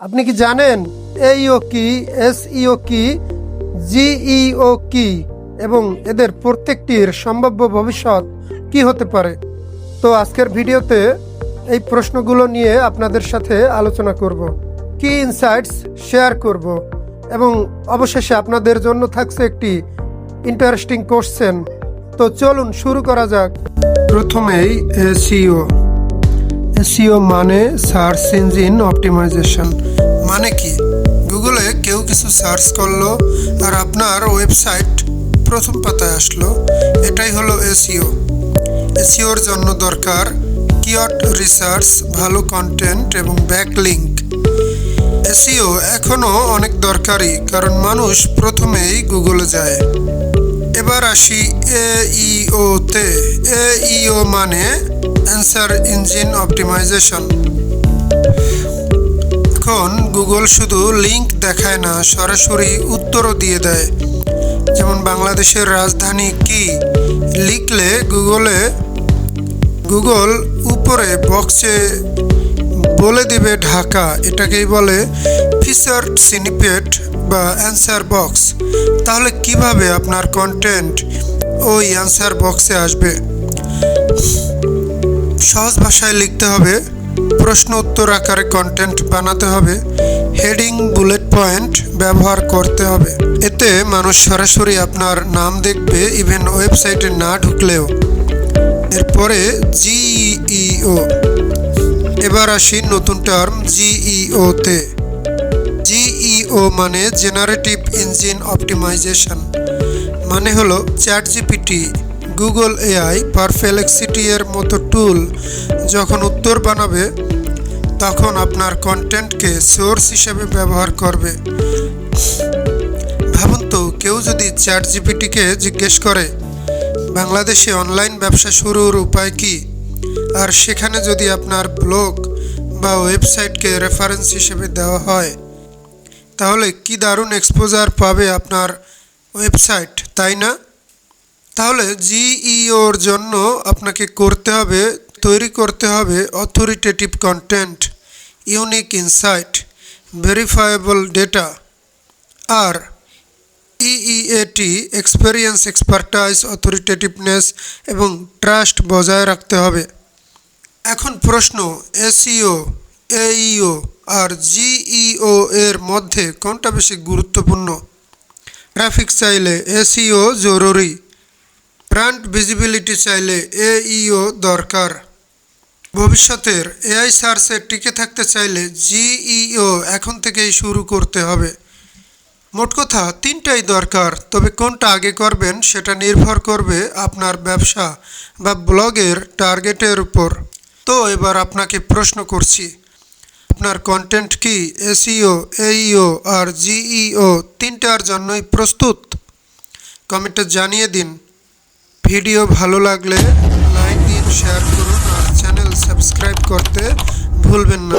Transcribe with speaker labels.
Speaker 1: আপনি কি জানেন? এইও কি এসইও কি জিইও কি এবং এদের প্রত্যেকটির সম্ভাব্য ভবিষ্যৎ কি হতে পারে? তো আজকের ভিডিওতে এই প্রশ্নগুলো নিয়ে আপনাদের সাথে আলোচনা করব, কি ইনসাইটস শেয়ার করব এবং অবশেষে আপনাদের জন্য থাকছে একটি ইন্টারেস্টিং কোশ্চেন তো চলুন শুরু করা যাক। প্রথমেই এসইও এসইও মানে সার্চ ইঞ্জিন অপটিমাইজেশন। মানে কি? গুগলে কেউ কিছু সার্চ করল, আর আপনার ওয়েবসাইট প্রথম পাতায় আসলো। এটাই হলো এসিও এসিওর জন্য দরকার কিওয়ার্ড রিসার্চ, ভালো কন্টেন্ট এবং ব্যাকলিঙ্ক এসিও এখনও অনেক দরকারি, কারণ মানুষ প্রথমেই গুগলে যায়। এবার আসি এইও তে। এইও মানে অ্যান্সার ইঞ্জিন অপটিমাইজেশন এখন গুগল শুধু লিংক দেখায় না, সরাসরি উত্তরও দিয়ে দেয়। যেমন বাংলাদেশের রাজধানী কি? লিখলে গুগলে গুগল উপরে বক্সে বলে দিবে ঢাকা। এটাকেই বলে ফিচার সিনিপেট বা অ্যান্সার বক্স তাহলে কীভাবে আপনার কন্টেন্ট ওই অ্যান্সার বক্সে আসবে? সহজ ভাষায় লিখতে হবে, প্রশ্ন উত্তর আকারে কন্টেন্ট বানাতে হবে হেডিং বুলেট পয়েন্ট ব্যবহার করতে হবে। এতে মানুষ সরাসরি আপনার নাম দেখবে ইভেন ওয়েবসাইটে না ঢুকলেও। এরপরে জিইও এবার আসি নতুন টার্ম জিইও তে জিইও মানে জেনারেটিভ ইঞ্জিন অপটিমাইজেশন মানে হলো ChatGPT Google AI Perplexity এর মতো টুল যখন উত্তর বানাবে, তখন আপনার কন্টেন্টকে সোর্স হিসেবে ব্যবহার করবে। ভাবুন তো, কেউ যদি চ্যাট জিপিটিকে জিজ্ঞেস করে, বাংলাদেশে অনলাইন ব্যবসা শুরুর উপায় কি? আর সেখানে যদি আপনার ব্লগ বা ওয়েবসাইটকে রেফারেন্স হিসেবে দেওয়া হয়, তাহলে কি দারুণ এক্সপোজার পাবে আপনার ওয়েবসাইট তাই না? তাহলে জিইওর জন্য আপনাকে করতে হবে, তৈরি করতে হবে authoritative content unique insight verifiable data আর ইইএটি এক্সপেরিয়েন্স এক্সপার্টাইজ অথরিটেটিভনেস এবং ট্রাস্ট বজায় রাখতে হবে। এখন প্রশ্ন এসইও এইও আর জিইও এর মধ্যে কোনটা বেশি গুরুত্বপূর্ণ? ট্রাফিক চাইলে এসইও জরুরি। ব্র্যান্ড ভিজিবিলিটি চাইলে এইও দরকার। ভবিষ্যতের এআই সার্চে টিকে থাকতে চাইলে জিইও এখন থেকেই শুরু করতে হবে। মোট কথা, তিনটাই দরকার, তবে কোনটা আগে করবেন সেটা নির্ভর করবে আপনার ব্যবসা বা ব্লগের টার্গেটের উপর। তো এবার আপনাকে প্রশ্ন করছি, আপনার কন্টেন্ট কি এসইও এইও আর জিইও তিনটার জন্যই প্রস্তুত? কমেন্টে জানিয়ে দিন। ভিডিও ভালো লাগলে লাইক দিন শেয়ার করুন আর চ্যানেল সাবস্ক্রাইব করতে ভুলবেন না।